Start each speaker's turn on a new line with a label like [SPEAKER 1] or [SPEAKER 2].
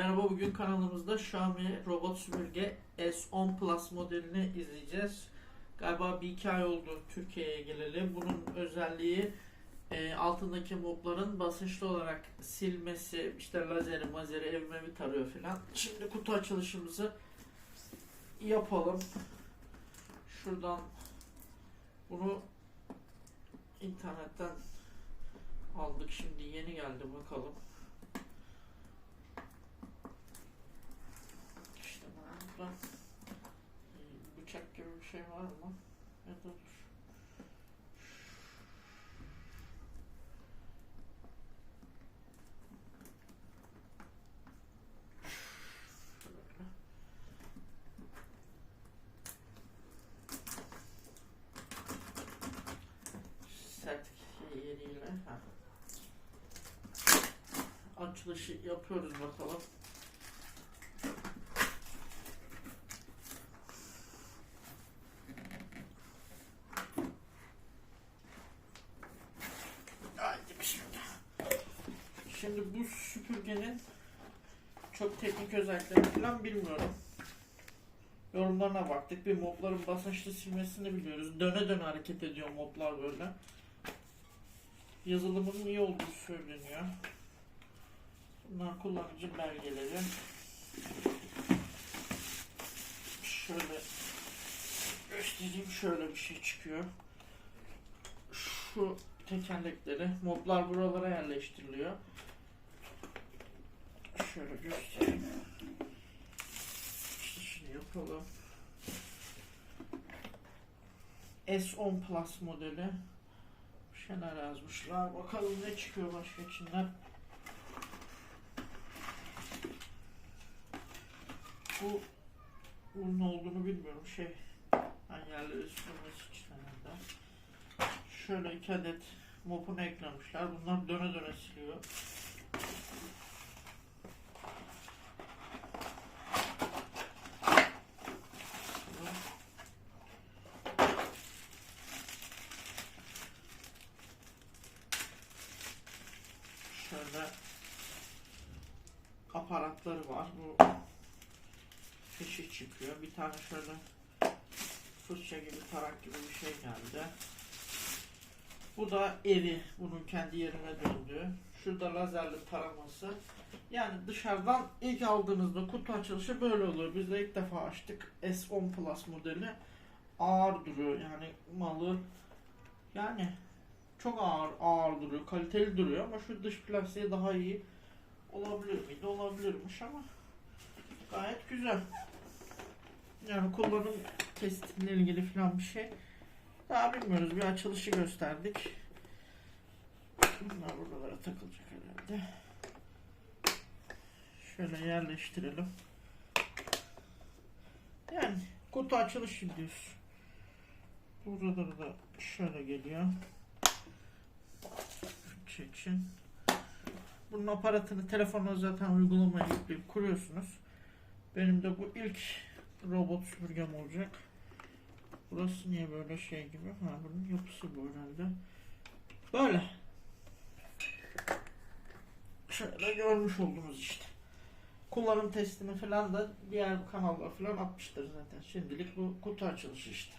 [SPEAKER 1] Merhaba bugün kanalımızda Xiaomi robot süpürge S10 Plus modelini izleyeceğiz. Galiba bir iki ay oldu Türkiye'ye geleli. Bunun özelliği e, altındaki mopların basınçlı olarak silmesi, işte lazeri, mazeri, evime bir tarıyor filan. Şimdi kutu açılışımızı yapalım. Şuradan bunu internetten aldık. Şimdi yeni geldi bakalım. İşte burada e, bıçak gibi bir şey var mı? Ya da dur. Açılışı yapıyoruz bakalım. Şimdi bu süpürgenin çok teknik özelliklerini falan bilmiyorum. Yorumlarına baktık. Bir mobların basınçlı silmesini biliyoruz. Döne döne hareket ediyor moblar böyle. Yazılımının iyi olduğu söyleniyor. Bunlar kullanıcı belgeleri. Şöyle göstereyim. Şöyle bir şey çıkıyor. Şu tekerlekleri, modlar buralara yerleştiriliyor. Şöyle göstereyim. İşte şimdi yapalım. S10 Plus modeli. Bir şeyler yazmışlar. Bakalım ne çıkıyor başka içinden. Bu bunun olduğunu bilmiyorum. Şey, hani yerleri sürmesi için herhalde. Şöyle iki adet mopunu eklemişler. Bunlar döne döne siliyor. Şöyle aparatları var. Bu fişi çıkıyor. Bir tane şöyle fırça gibi tarak gibi bir şey geldi. Bu da eri. Bunun kendi yerine döndüğü. Şurada lazerli taraması. Yani dışarıdan ilk aldığınızda kutu açılışı böyle oluyor. Biz de ilk defa açtık. S10 Plus modeli. Ağır duruyor. Yani malı yani çok ağır ağır duruyor. Kaliteli duruyor ama şu dış plastiği daha iyi olabilir miydi? Olabilirmiş ama gayet güzel. Yani kullanım testiyle ilgili falan bir şey. Daha bilmiyoruz. Bir açılışı gösterdik. Bunlar buralara takılacak herhalde. Şöyle yerleştirelim. Yani kutu açılış videosu. Buraları da şöyle geliyor. Fırça için. Bunun aparatını telefonuna zaten uygulamaya yükleyip kuruyorsunuz. Benim de bu ilk robot süpürgem olacak. Burası niye böyle şey gibi? Ha bunun yapısı bu herhalde. Böyle. Şöyle görmüş oldunuz işte. Kullanım testini falan da diğer kanallar falan atmıştır zaten. Şimdilik bu kutu açılışı işte.